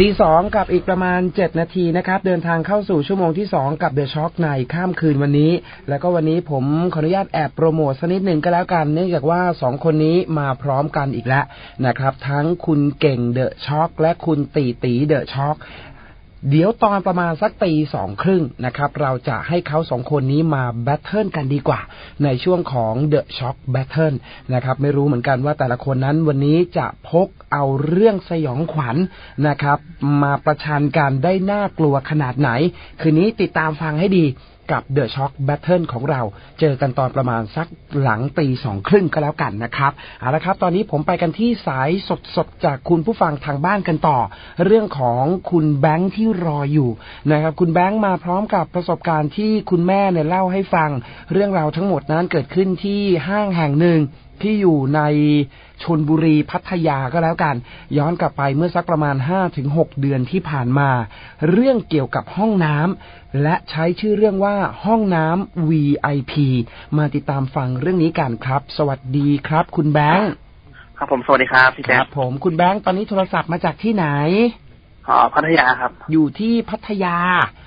ตีสองกับอีกประมาณ7นาทีนะครับ เดินทางเข้าสู่ชั่วโมงที่2กับเดอะช็อคในข้ามคืนวันนี้ แล้วก็วันนี้ผมขออนุญาตแอบโปรโมทสักนิดหนึ่งก็แล้วกัน เนื่องจากว่า2คนนี้มาพร้อมกันอีกแล้วนะครับ ทั้งคุณเก่งเดอะช็อคและคุณตีตีเดอะช็อค เดี๋ยวตอนประมาณสักตีสองครึ่งนะครับ เราจะให้เขาสองคนนี้มาแบทเทิลกันดีกว่า ในช่วงของ The Shock Battle นะครับ ไม่รู้เหมือนกันว่าแต่ละคนนั้นวันนี้จะพกเอาเรื่องสยองขวัญนะครับ มาประชันกันได้น่ากลัวขนาดไหน คืนนี้ติดตามฟังให้ดี กับ The Shock Battle ของเรา เจอกันตอนประมาณสักหลังตีสองครึ่งก็แล้วกันนะครับเอาละครับ ตอนนี้ผมไปกันที่สายสดๆ จากคุณผู้ฟังทางบ้านกันต่อ เรื่องของคุณแบงค์ที่รออยู่นะครับคุณแบงค์มาพร้อมกับประสบการณ์ที่คุณแม่เนี่ยเล่าให้ฟัง เรื่องราวทั้งหมดนั้นเกิดขึ้นที่ห้างแห่งหนึ่ง ที่อยู่ในชนบุรีพัทยาก็แล้วกัน ย้อนกลับไปเมื่อสักประมาณ5-6เดือนที่ผ่านมา เรื่องเกี่ยวกับห้องน้ำและใช้ชื่อเรื่องว่าห้องน้ำ VIP มาติดตามฟังเรื่องนี้กันครับ สวัสดีครับ คุณแบงค์ครับผมสวัสดีครับพี่คแจ๊รับผมคุณแบงค์ตอนนี้โทรศัพท์มาจากที่ไหนอ๋อพัทยาครับ อยู่ที่พัทยา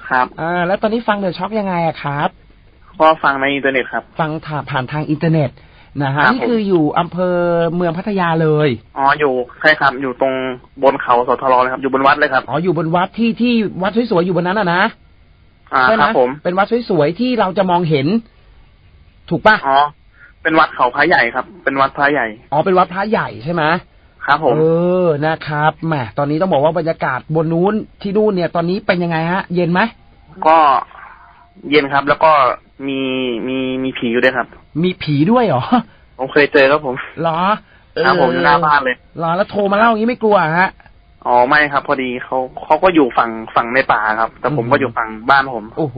ครับอ่าแล้วตอนนี้ฟังเดอะช็อคยังไงอะครับ ก็ฟังในอินเทอร์เน็ตครับ ฟังผ่านผ่านทางอินเทอร์เน็ต นะฮะครับนี่คืออยู่อำเภอเมืองพัทยาเลยอ๋ออยู่ใช่ครับ อยู่ตรงบนเขาสทรเลยครับ อยู่บนวัดเลยครับอ๋ออยู่บนวัดที่ที่วัดสวยๆอยู่บนนั้นอะนะอ่าใช่คไหมรับผมเป็นวัดสวยๆที่เราจะมองเห็น ถูกปะอ๋อเป็นวัดเขาพระใหญ่ครับ เป็นวัดพระใหญ่อ๋อเป็นวัดพระใหญ่ใช่ไหมครับผม เออนะครับแหมตอนนี้ต้องบอกว่าบรรยากาศบนนู้นที่นู่นเนี่ย ตอนนี้เป็นยังไงฮะ เย็นไหมก็เย็นครับ แล้วก็ มีมีมีผีอยู่ด้วยครับ มีผีด้วยเหรอผมเคยเจอครับผมเหรอเออครับผมอยู่หน้าบ้านเลยเหรอแล้วโทรมาเล่าอย่างนี้ไม่กลัวฮะอ๋อไม่ครับ พอดีเขาเขาก็อยู่ฝั่งฝั่งในป่าครับ แต่ผมอืมก็อยู่ฝั่งบ้านผม โอ้โห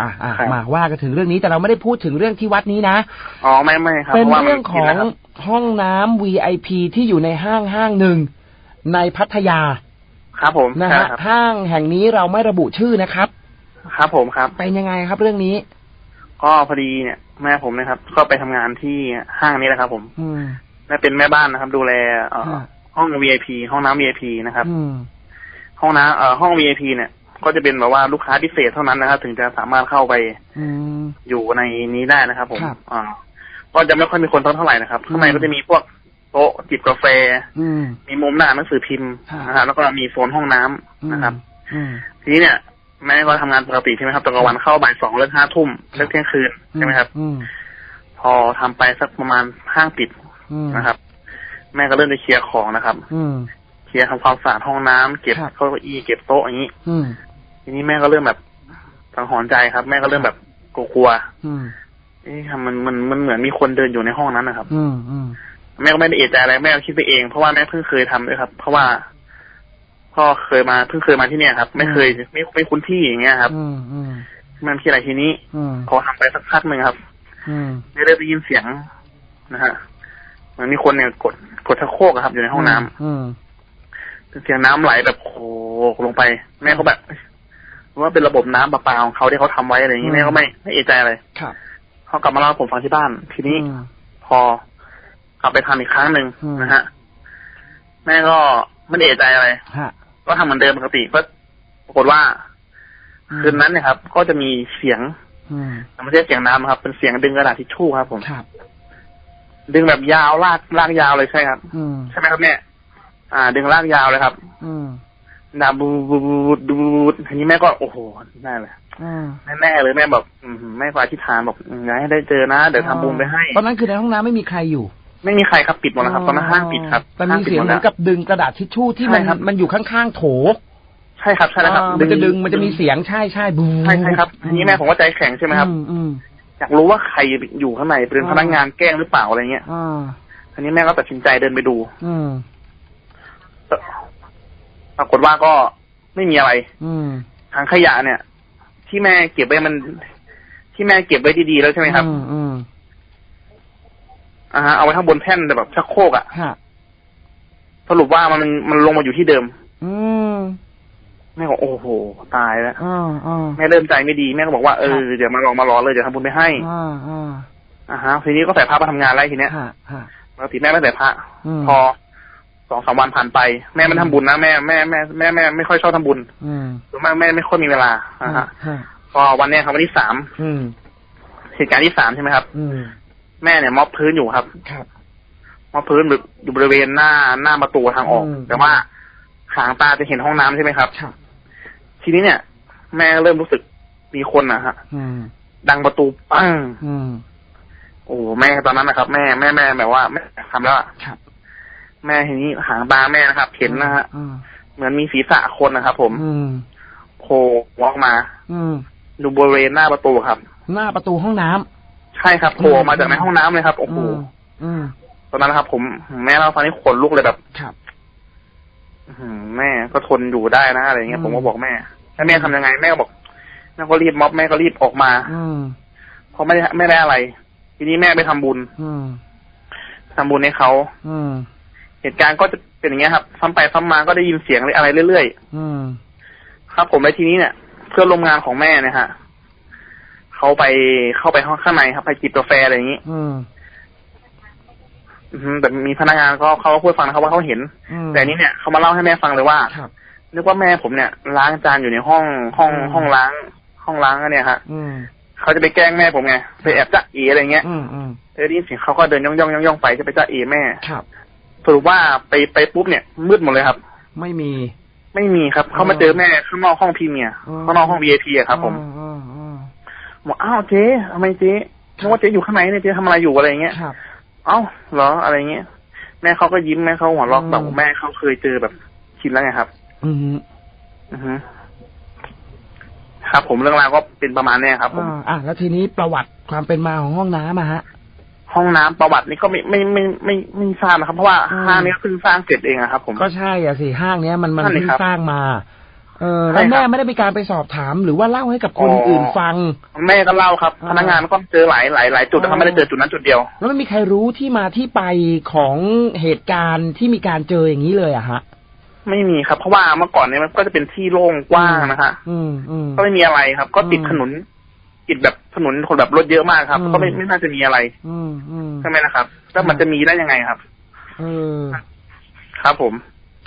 อะอะครับมาว่ากันถึงเรื่องนี้แต่เราไม่ได้พูดถึงเรื่องที่วัดนี้นะอ๋อไม่ไม่ครับเป็นพาะว่ามัเรื่องของนะครับห้องน้ำ VIP ที่อยู่ในห้างห้างหนึ่งในพัทยา ครับผมนะใช่ฮะครับห้างแห่งนี้เราไม่ระบุชื่อนะครับ ครับผมครับ เป็นยังไงครับเรื่องนี้ ก็พอดีเนี่ย แม่ผมนะครับ ก็ไปทำงานที่ห้างนี้แหละครับ ผม อืมแม่เป็นแม่บ้านนะครับ ดูแลเอ่อฮะห้อง VIP ห้องน้ำ VIP นะครับอืมห้องน้ำเอ่อห้อง VIP เนี่ย ก็จะเป็นแบบว่าลูกค้าพิเศษเท่านั้นนะครับ ถึงจะสามารถเข้าไปอืมอยู่ในนี้ได้นะครับ ผมครับอ่าก็จะไม่ค่อยมีคนเท่าไหร่นะครับข้างในอืมก็จะมีพวกโต๊ะจิบกาแฟอืมมีมุมหน้าหนังสือพิมพ์ฮะนะครับแล้วก็มีโซนห้องน้ำนะครับอืมทีนี้เนี่ย แม่ก็ทำงานปกติใช่ไหมครับตอนกลางวันเข้าบ่ายสองเลิกห้าทุ่มเลิกเที่ยงคืนใช่ไหมครับ อืมพอทำไปสักประมาณห้างปิดอืมนะครับ แม่ก็เริ่มจะเคลียร์ของนะครับ อืมเคลียร์ทำความสะอาดห้องน้ำเก็บครับเก้าอี้เก็บโต๊ะอย่างนี้ อืมทีนี้แม่ก็เริ่มแบบสังหรณ์ใจครับ แม่ก็เริ่มแบบกลัวอืมๆเอ๊ะทำมันมันมันเหมือนมีคนเดินอยู่ในห้องนั้นนะครับ อืมอืมแม่ก็ไม่ได้เอะใจอะไรแม่ก็คิดไปเองเพราะว่าแม่เพิ่งเคยทำด้วยครับ เพราะว่า พ่อเคยมาเพิ่งเคยมาที่เนี่ยครับ ไม่เคยไม่ไม่คุ้นที่อย่างเงี้ยครับอืมอืมมันที่อะไรทีนี้อืมพอทำไปสักพักหนึ่งครับอืมไม่ได้ได้ยินเสียงนะฮะเหมือนมีคนเนี่ยกดกดชักโครกอะครับ อยู่ในห้องน้ำอืมเสียงน้ำไหลแบบโขกลงไปแม่ก็แบบว่าเป็นระบบน้ำประปาของเขาที่เขาทำไว้อะไรอย่างนี้อืมแม่ก็ไม่ไม่เอะใจอะไรครับเขากลับมาเล่าให้ผมฟังที่บ้าน ทีนี้อืมพอกลับไปทำอีกครั้งหนึ่งอืมนะฮะแม่ก็ไม่ได้เอะใจอะไรฮะ ก็ทำเหมือนเดิมปกติก็ปรากฏว่าคืนนั้นเนี่ยครับ ก็จะมีเสียงอืมแต่ไม่ใช่เสียงน้ำครับ เป็นเสียงดึงกระดาษทิชชู่ครับ ผมครับ ดึงแบบยาวลากลากยาวเลยใช่ครับอืมใช่ไหมครับเนี่ยอ่า ดึงลากยาวเลยครับ อืมดาบูบูบูบูบูบูทีนี้แม่ก็โอ้โหแน่เลยอืมแน่ๆเลยแม่แบบอืมแม่ก็อธิษฐานบอกอืมอย่าให้ได้เจอนะเดี๋ยวทำบุญไปให้ตอนนั้นคือในห้องน้ำไม่มีใครอยู่ ไม่มีใครครับปิดหมดแล้วครับตอนนั้นห้างปิดครับแต่มีเสียงเหมือนกับดึงกระดาษทิชชู่ที่มันใช่ครับมันอยู่ข้างๆโถใช่ครับใช่แล้วครับอ่ามันจะดึงมันจะมีเสียงใช่ใช่บูใช่ใช่ครับทีนี้แม่ผมก็ใจแข็งใช่ไหมครับอืมอืมอยากรู้ว่าใครอยู่ข้างในเป็นอ่าพนักงานแกล้งหรือเปล่าอะไรเงี้ยอ่าทีนี้แม่ก็ตัดสินใจเดินไปดู อืมปรากฏว่าก็ไม่มีอะไร อืมถังขยะเนี่ย ที่แม่เก็บไว้มัน ที่แม่เก็บไว้ดีๆแล้วใช่ไหมครับ อืม อืมอ่าฮะเอาไว้ข้างบนแท่นแต่แบบชักโครกอะฮะสรุปว่ามันมันลงมาอยู่ที่เดิม อืมแม่ก็โอ้โห ตายแล้วอ่าอ่าแม่เริ่มใจไม่ดีแม่ก็บอกว่าเออครับเดี๋ยวมาลองมารอเลยเดี๋ยวทำบุญไปให้อ่าอ่าอ่าฮะทีนี้ก็ใส่ผ้ามาทำงานแล้วทีเนี้ยฮะฮะปกติแม่ไม่ใส่ผ้าอืมพอพสองสามวันผ่านไป แม่ไม่ทำบุญนะแม่แม่แม่แม่แม่ไม่ค่อยชอบทำบุญอืมหรือแม่แม่ไม่ค่อยมีเวลานะฮะฮะพอวันเนี้ยครับวันที่สามอืมเหตุการณ์ที่สามใช่ไหมครับอืม แม่เนี่ยม็อบพื้นอยู่ครับ ครับม็อบพื้นอยู่บริเวณหน้าหน้าประตูทางออกอืมแต่ว่าหางตาจะเห็นห้องน้ำใช่ไหมครับครับทีนี้เนี่ย แม่เริ่มรู้สึกมีคนนะฮะอืมดังประตูปังอืมโอ้แม่ตอนนั้นนะครับ แม่แม่แม่แบบว่าแม่ทำแล้วอะครับ แม่ทีนี้หางตาแม่นะครับ เห็นนะฮะอืมเหมือนมีศีรษะคนนะครับ ผมอืมโผล่ออกมา อืมดูบริเวณหน้าประตูครับ หน้าประตูห้องน้ำ ใช่ครับโผล่ออกมาจากในห้องน้ำเลยครับโอ้โหอืมอืมตอนนั้นนะครับ ผมแม่เราตอนนี้ขนลุกเลยแบบครับอื้อหือแม่ก็ทนอยู่ได้นะอะไรเงี้ยอืมผมก็บอกแม่แล้วแม่ทำยังไงแม่ก็บอกแม่ก็รีบม็อบแม่ก็รีบออกมา อืมเพราะไม่ได้ไม่ได้อะไร ทีนี้แม่ไปทำบุญ อืมทำบุญให้เขาอืมเหตุการณ์ก็จะเป็นอย่างเงี้ยครับซ้ำไปซ้ำมาก็ได้ยินเสียงอะไรเรื่อยอืมๆครับผมในทีนี้เนี่ย เพื่อนร่วมงานของแม่เนี่ยฮะ เขาไปเข้าไปห้องข้างในครับ ไปจิบกาแฟอะไรอย่างนี้ อืมอือหือแต่มีพนักงานก็เขาก็พูดฟังนะครับว่าเขาเห็นอืมแต่อันนี้เนี่ยเขามาเล่าให้แม่ฟังเลยว่าครับนึกว่าแม่ผมเนี่ย ล้างจานอยู่ในห้องห้องอืมห้องล้าง ห้องล้างอันเนี่ยฮะอืมเขาจะไปแกล้งแม่ผมไงไปแอบจ้าเออะไรเงี้ยอืมอืมเออได้ยินเสียงเขาก็เดินย่องย่องย่องย่องไปจะไปจ้าเอแม่ครับสรุปว่าไปไปปุ๊บเนี่ย มืดหมดเลยครับ ไม่มี ไม่มีครับ เขามาเจอแม่ข้างนอกห้องพรีเมียร์อืมข้างนอกห้อง VIP อะครับผมอืมอืม บอกอ้าวเจ๊ทำไมเจ๊นึกว่าเจ๊อยู่ข้างในเนี่ยเจ๊ทำอะไรอยู่อะไรเงี้ยครับเอ้าเหรออะไรเงี้ยแม่เขาก็ยิ้มแม่เขาหัวเราะอืมแบบแม่เขาเคยเจอแบบชินแล้วไงครับ อืมอือฮึครับผมเรื่องราวก็เป็นประมาณเนี้ยครับผมอ่าอะแล้วทีนี้ประวัติความเป็นมาของห้องน้ำอะฮะ ห้องน้ำประวัตินี่ก็ไม่ไม่ไม่ไม่ไม่ทราบนะครับ เพราะว่าอืมห้างนี้เพิ่งสร้างเสร็จเองอะครับ ผมก็ใช่อะสิห้างเนี้ยมันมันนั่นเลยเพิ่งครับสร้างมา เออใช่แล้วครับแม่ไม่ได้มีการไปสอบถามหรือว่าเล่าให้กับคนอ๋ออื่อื่นฟัง แม่ก็เล่าครับอ่าพนักงานก็เจอหลายหลายหลายจุดนะครับอ๋อไม่ได้เจอจุดนั้นจุดเดียว แล้วไม่มีใครรู้ที่มาที่ไปของเหตุการณ์ที่มีการเจออย่างนี้เลยอะฮะไม่มีครับ เพราะว่าเมื่อก่อนเนี่ยมันก็จะเป็นที่โล่งกว้างนะฮะอืมอืมก็ไม่มีอะไรครับ ก็ติดอืมถนนติดแบบถนนคนแบบรถเยอะมากครับอืมก็ไม่ไม่น่าจะมีอะไร อืมอืมใช่ไหมนะครับ แล้วมันจะมีได้ยังไงครับ เออ ครับผม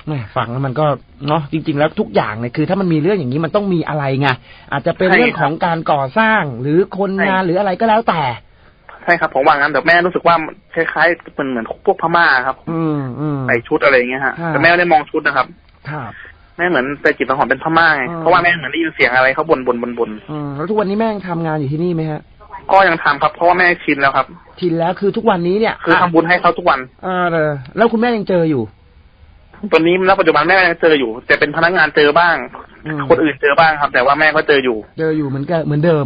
แหม่ฟังแล้วมันก็เนาะจริง ๆ แล้วทุกอย่างเนี่ยคือ ถ้ามันมีเรื่องอย่างนี้มันต้องมีอะไรไงอาจจะเป็นใช่เรื่องของการก่อสร้างหรือคนงานใช่หรืออะไรก็แล้วแต่ใช่ครับผมว่างั้นแต่แม่รู้สึกว่าคล้ายๆเป็นเหมือนพวกพม่าครับ อืมอืมใส่ชุดอะไรอย่างเงี้ยฮะค่ะแต่แม่ไม่ได้มองชุดนะครับครับแม่เหมือนแต่จิตสังหรณ์เป็นพม่าไงอืมเพราะว่าแม่เหมือนได้ยินเสียงอะไรเขาบ่นบ่นบ่นบ่นอืมแล้วทุกวันนี้แม่ยังทำงานอยู่ที่นี่ไหมฮะ ก็ยังทำครับเพราะว่าแม่ชินแล้วครับชินแล้วคือทุกวันนี้เนี่ย คือทำบุญให้เขาทุกวันอ่าเออแล้วคุณแม่ยังเจออยู่ ตอนนี้ณปัจจุบันแม่ยังเจออยู่ แต่เป็นพนักงานเจอบ้าง อืม คนอื่นเจอบ้างครับ แต่ว่าแม่ก็เจออยู่เจออยู่เหมือนกันเหมือนเดิม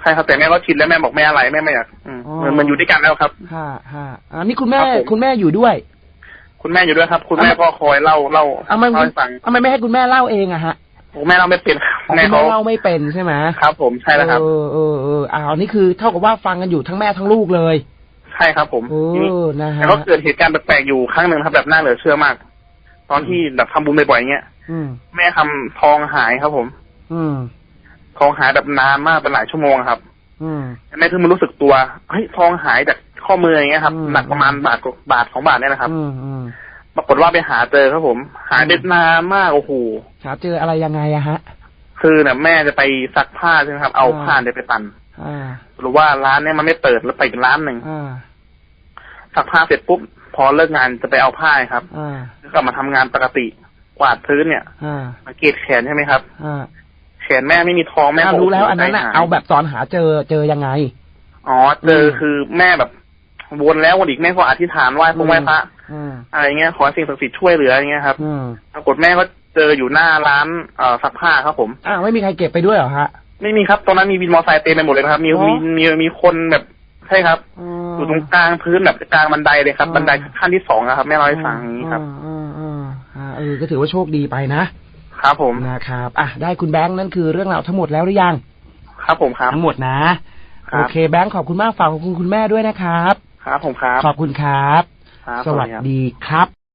ใช่ครับแต่แม่ก็ชินแล้วแม่บอกแม่อะไรแม่ไม่อยากอืมอ๋อ เหมือนมันอยู่ด้วยกันแล้วครับ ฮ่าฮ่าอันนี้คุณแม่ครับผม คุณแม่อยู่ด้วย คุณแม่อยู่ด้วยครับ คุณแม่เอามาก็คอยเล่าเล่าเอามันเล่าให้ฟังทำไมไม่ให้คุณแม่เล่าเองอะฮะผมแม่เล่าไม่เป็นครับอ๋อแม่คุณเขาแม่เล่าไม่เป็นใช่ไหมครับ ผมใช่แล้วครับ เออเออเอออ่าอันนี้คือเท่ากับว่าฟังกันอยู่ทั้งแม่ทั้งลูกเลยใช่ครับ ผมโอ้ทีนี้นะฮะ แล้วก็เกิดเหตุการณ์แปลกๆอยู่ครั้งหนึ่งครับแบบน่าเหลือเชื่อมาก ตอนที่แบบทำบุญบ่อยๆอย่างเงี้ยอืมแม่ทำทองหายครับผม อืมทองหายแบบนานมากเป็นหลายชั่วโมงครับ อืมแม่เพิ่งมารู้สึกตัวเฮ้ยทองหายจากข้อมืออย่างเงี้ยครับอืมหนักประมาณบาทกว่าบาทของบาทเนี่ยนะครับ อืมอืมปรากฏว่าไปหาเจอครับผม หายได้นานมากโอ้โหหาเจออะไรยังไงอะฮะ คือเนี่ยแม่จะไปซักผ้าใช่ไหมครับ เอาอ่าผ้าเนี่ยไปปั่นอ่าหรือว่าร้านเนี่ยมันไม่เปิดแล้วไปอีกร้านหนึ่งอ่า ซักผ้าเสร็จปุ๊บพอเลิกงานจะไปเอาผ้าครับอ่าก็กลับมาทำงานปกติกวาดพื้นเนี่ยอ่าสังเกตแขนใช่ไหมครับอ่าแขนแม่ไม่มีทองแม่อ่าก็รู้แล้วอันนั้นอะใจหยเอาแบบตอนหาเจอเจอยังไงอ๋อเจออมคือแม่แบบวนแล้ววนอีกแม่ก็อธิษฐานไหว้พระไหว้พระอืมอะไรเงี้ยขอสิ่งศักดิ์สิทธิ์ช่วยเหลืออย่างเงี้ยครับอืมปรากฏแม่ก็เจออยู่หน้าร้านเอ่อซักผ้าครับผมอ้าวไม่มีใครเก็บไปด้วยเหรอฮะไม่มีครับตอนนั้นมีวินมอเตอร์ไซค์เต็มไปหมดเลยนะครับ มีอ๋อมีมีมีคนแบบใช่ครับ อื อยู่ตรงกลางพื้นแบบกลางบันไดเลยครับอืมบันไดขั้นที่สองนะครับแม่เล่าให้ฟังอย่างนี้ครับอืมอืมอ่าเออก็ถือว่าโชคดีไปนะครับผมนะครับอะได้คุณแบงค์นั่นคือเรื่องราวทั้งหมดแล้วหรือยัง ครับผมครับทั้งหมดนะครัโอบเคแบงค์ขอบคุณมากฝากขอบคุณคุณแม่ด้วยนะครับ ครับผมครับ ขอบคุณครับครับสวัสครับดีครับ